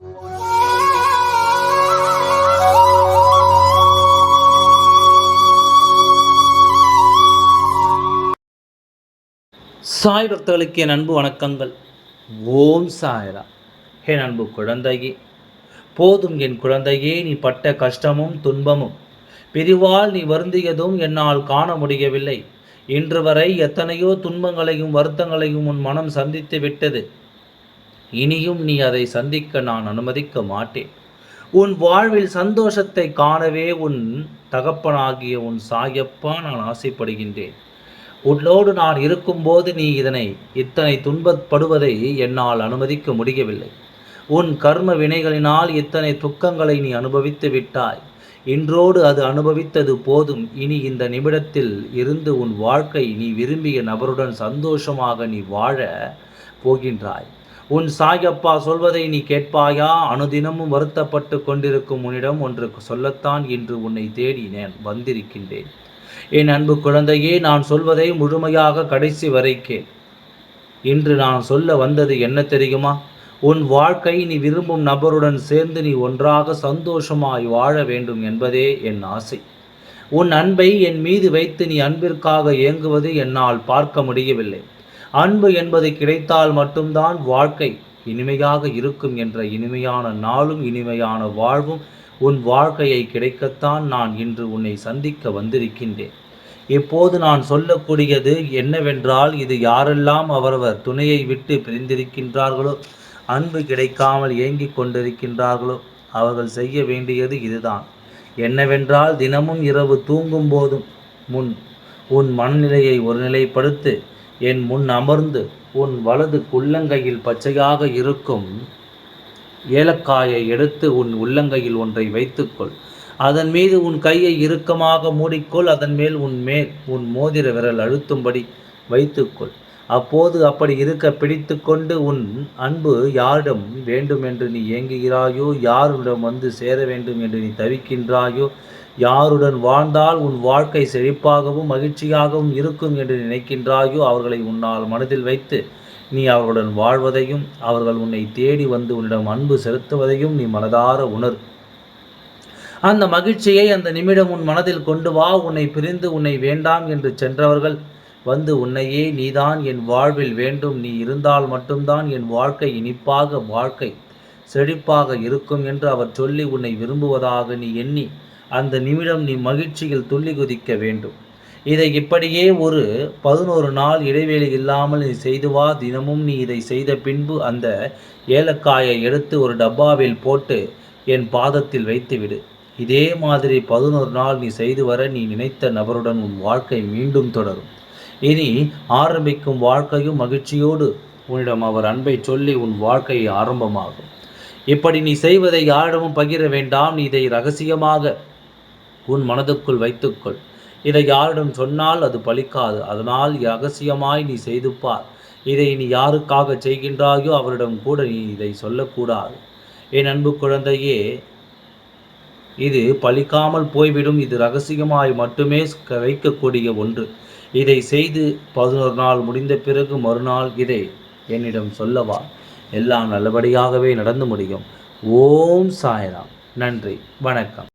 சாய் பக்தர்களுக்கு என் அன்பு வணக்கங்கள். ஓம் சாயரா. என் அன்பு குழந்தையே போதும் என் குழந்தையே நீ பட்ட கஷ்டமும் துன்பமும். பிரிவால் நீ வருந்தியதும் என்னால் காண முடியவில்லை. இன்று வரை எத்தனையோ துன்பங்களையும் வருத்தங்களையும் உன் மனம் சந்தித்து விட்டது. இனியும் நீ அதை சந்திக்க நான் அனுமதிக்க மாட்டேன். உன் வாழ்வில் சந்தோஷத்தை காணவே உன் தகப்பனாகிய உன் சாயப்பா நான் ஆசைப்படுகின்றேன். உன்னோடு நான் இருக்கும்போது நீ இதனை இத்தனை துன்பப்படுவதை என்னால் அனுமதிக்க முடியவில்லை. உன் கர்ம வினைகளினால் இத்தனை துக்கங்களை நீ அனுபவித்து விட்டாய். இன்றோடு அது அனுபவித்தது போதும். இனி இந்த நிமிடத்தில் இருந்து உன் வாழ்க்கை நீ விரும்பிய நபருடன் சந்தோஷமாக நீ வாழ போகின்றாய். உன் சாயப்பா சொல்வதை நீ கேட்பாயா? அனுதினமும் வருத்தப்பட்டு கொண்டிருக்கும் உன்னிடம் ஒன்று சொல்லத்தான் இன்று உன்னை தேடி நான் வந்திருக்கின்றேன். என் அன்பு குழந்தையே நான் சொல்வதை முழுமையாக கடைசி வரைக்கே இன்று நான் சொல்ல வந்தது என்ன தெரியுமா? உன் வாழ்க்கை நீ விரும்பும் நபருடன் சேர்ந்து நீ ஒன்றாக சந்தோஷமாய் வாழ வேண்டும் என்பதே என் ஆசை. உன் அன்பை என் மீது வைத்து நீ அன்பிற்காக இயங்குவது என்னால் பார்க்க முடியவில்லை. அன்பு என்பது கிடைத்தால் மட்டும்தான் வாழ்க்கை இனிமையாக இருக்கும் என்ற இனிமையான நாளும் இனிமையான வாழ்வும் உன் வாழ்க்கையை கிடைக்கத்தான் நான் இன்று உன்னை சந்திக்க வந்திருக்கின்றேன். இப்போது நான் சொல்லக்கூடியது என்னவென்றால் இது யாரெல்லாம் அவரவர் துணையை விட்டு பிரிந்திருக்கின்றார்களோ அன்பு கிடைக்காமல் ஏங்கிக் கொண்டிருக்கின்றார்களோ அவர்கள் செய்ய வேண்டியது இதுதான். என்னவென்றால் தினமும் இரவு தூங்கும் போதும் முன் உன் மனநிலையை ஒரு நிலைப்படுத்து என் முன் அமர்ந்து உன் வலது உள்ளங்கையில் பச்சையாக இருக்கும் ஏலக்காயை எடுத்து உன் உள்ளங்கையில் ஒன்றை வைத்துக்கொள். அதன் மீது உன் கையை இறுக்கமாக மூடிக்கொள். அதன் மேல் உன் மேல் உன் மோதிர விரல் அழுத்தும்படி வைத்துக்கொள். அப்போது அப்படி இருக்க பிடித்து கொண்டு உன் அன்பு யாரிடம் வேண்டும் என்று நீ ஏங்குகிறாயோ யாருடன் வந்து சேர வேண்டும் என்று நீ தவிக்கின்றாயோ யாருடன் வாழ்ந்தால் உன் வாழ்க்கை செழிப்பாகவும் மகிழ்ச்சியாகவும் இருக்கும் என்று நினைக்கின்றாயோ அவர்களை உன்னால் மனதில் வைத்து நீ அவர்களுடன் வாழ்வதையும் அவர்கள் உன்னை தேடி வந்து உன்னிடம் அன்பு செலுத்துவதையும் நீ மனதார உணர். அந்த மகிழ்ச்சியை அந்த நிமிடம் உன் மனதில் கொண்டு வா உன்னை பிரிந்து உன்னை வேண்டாம் என்று சென்றவர்கள் வந்து உன்னையே நீதான் என் வாழ்வில் வேண்டும் நீ இருந்தால் மட்டும்தான் என் வாழ்க்கை இனிப்பாக வாழ்க்கை செழிப்பாக இருக்கும் என்று அவர் சொல்லி உன்னை விரும்புவதாக நீ எண்ணி அந்த நிமிடம் நீ மகிழ்ச்சியில் துள்ளி குதிக்க வேண்டும். இதை இப்படியே ஒரு பதினோரு நாள் இடைவெளி இல்லாமல் நீ செய்து வா. தினமும் நீ இதை செய்த பின்பு அந்த ஏலக்காயை எடுத்து ஒரு டப்பாவில் போட்டு என் பாதத்தில் வைத்துவிடு. இதே மாதிரி பதினோரு நாள் நீ செய்து வர நீ நினைத்த நபருடன் உன் வாழ்க்கை மீண்டும் தொடரும். இனி ஆரம்பிக்கும் வாழ்க்கையும் மகிழ்ச்சியோடு. உன்னிடம் அவர் அன்பை சொல்லி உன் வாழ்க்கை ஆரம்பமாகும். இப்படி நீ செய்வதை யாரிடமும் பகிர வேண்டாம். நீ இதை ரகசியமாக உன் மனதுக்குள் வைத்துக்கொள். இதை யாரிடம் சொன்னால் அது பலிக்காது அதனால் ரகசியமாய் நீ செய்து பார் இதை நீ யாருக்காக செய்கின்றாயோ அவரிடம் கூட நீ இதை சொல்லக்கூடாது. என் அன்பு குழந்தையே இது பலிக்காமல் போய்விடும். இது ரகசியமாய் மட்டுமே வைக்கக்கூடிய ஒன்று. இதை செய்து பதினோரு நாள் முடிந்த பிறகு மறுநாள் இதை என்னிடம் சொல்லவா? எல்லாம் நல்லபடியாகவே நடந்து முடியும். ஓம் சாய்ராம். நன்றி. வணக்கம்.